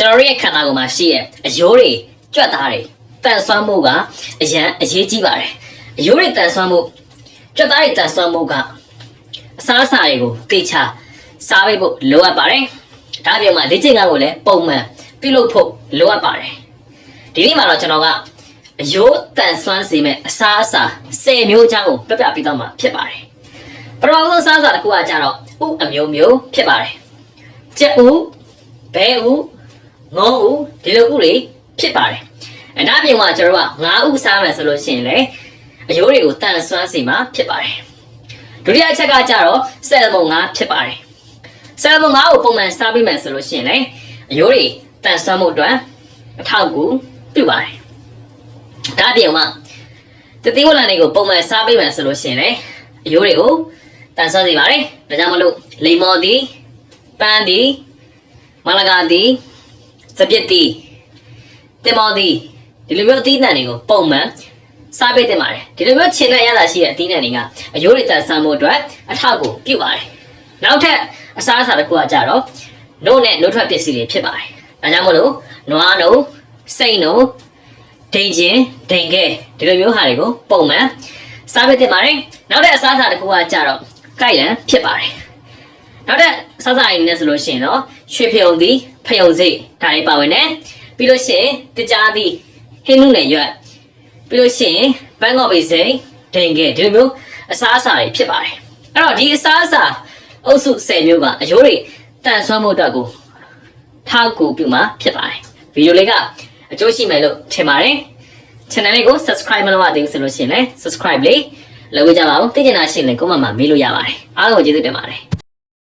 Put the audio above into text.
ကျွန်တော်တို့ရဲ့ခန္ဓာကိုယ်မှာရှိတဲ့အယိုးတွေကြွက်သားတွေတန်ဆွမ်းမှုကအရန်အရေးကြီးပါတယ်အယိုးတွေတန်ဆွမ်းမှုကြွက်သားတွေတန်ဆွမ်းမှုကအစားအစာတွေကိုတေချာစားပေးဖို့လိုအပ်ပါတယ်ဒါပြောမှလေ့ကျင့်ခန်းကိုလည်းပုံမှန်ပြုလုပ်ဖို့လိုအပ်ပါတယ်ဒီနေ့မှာတော့ကျွန်တော်ကအယိုးတန်ဆွမ်းစေမဲ့အစားအစာ10မျိုးအကြောင်းကိုပြပြပေးတော့မှာဖြစ်ပါတယ်ပထမဆုံးအစားအစာတစ်ခုကကြတော့ဥအမျိုးမျိုးဖြစ်ပါတယ်ကြက်ဥဘဲဥ ငုံဥဒီလိုဥတွေဖြစ်ပါတယ်အဲဒါပြင်မှာကျွန်တော်က9ဥစားမယ်ဆိုလို့ရှိရင်လေအယိုးတွေကိုတန်ဆွမ်းစေမှာဖြစ်ပါတယ်ဒုတိယအချက်ကကြတော့ဆယ်မုံ9ဖြစ်ပါတယ်ဆယ်မုံ9ကိုပုံမှန်စားပြီးမယ်ဆိုလို့ရှိရင်လေအယိုးတွေတန်ဆွမ်းမှုအတွက်အထောက်အကူပြုပါတယ်ဒါပြင်မှာတတိဝလန်တွေကိုပုံမှန်စားပြီးမယ်ဆိုလို့ရှိရင်လေအယိုးတွေကိုတန်ဆွမ်းစေပါတယ်ဒါကြောင့်မလို့လိမ္မော်သည်ပန်းသည်မလကာသည် စပစ်သည်တင်မော်သည်ဒီလိုမျိုးအသီးနှံတွေကိုပုံမှန်စားပေးတင်ပါတယ်ဒီလိုမျိုးခြေနဲ့ရတာရှိတဲ့အသီးနှံတွေကအယိုးတွေတန်ဆန်းမှုအတွက်အထောက်အကူပြုပါတယ်နောက်ထပ်အစားအစာတစ်ခုကကြတော့နို့နဲ့နို့ထွက်ပစ္စည်းတွေဖြစ်ပါတယ်ဒါကြောင့်မလို့နွားနို့စိတ်နို့ဒိန်ချင်းဒိန်ခဲဒီလိုမျိုးဟာတွေကိုပုံမှန်စားပေးတင်ပါတယ်နောက်ထပ်အစားအစာတစ်ခုကကြတော့ကိုက်လန်ဖြစ်ပါတယ် နောက်ထပ်အစားအစာတွေနဲ့ဆိုလို့ရှိရင်တော့ရွှေဖယုံသည်ဖယုံစိတ်ဒါတွေပါဝင်တယ်ပြီးလို့ရှိရင်တကြားသည်ဟင်းနုနဲ့ရွက်ပြီးလို့ရှိရင်ဘန်ကောက်ဘေးစိတ်ဒိန်ခဲဒီလိုမျိုးအစားအစာတွေဖြစ်ပါတယ်အဲ့တော့ဒီအစားအစာအုပ်စု10မျိုးကအယိုးတွေတန်ဆွမ်းမှုအတွက်ကိုထောက်ကူပြုမှာဖြစ်ပါတယ်ဗီဒီယိုလေးကအကျိုးရှိမယ်လို့ထင်ပါတယ် channel လေးကို subscribe မလုပ်ရသေးဘူးဆိုလို့ရှိရင်လည်း subscribe လေးလုပ်ကြပါဦးသိချင်တာရှိရင်လည်း comment မှာမေးလို့ရပါတယ်အားလုံးကိုကျေးဇူးတင်ပါတယ်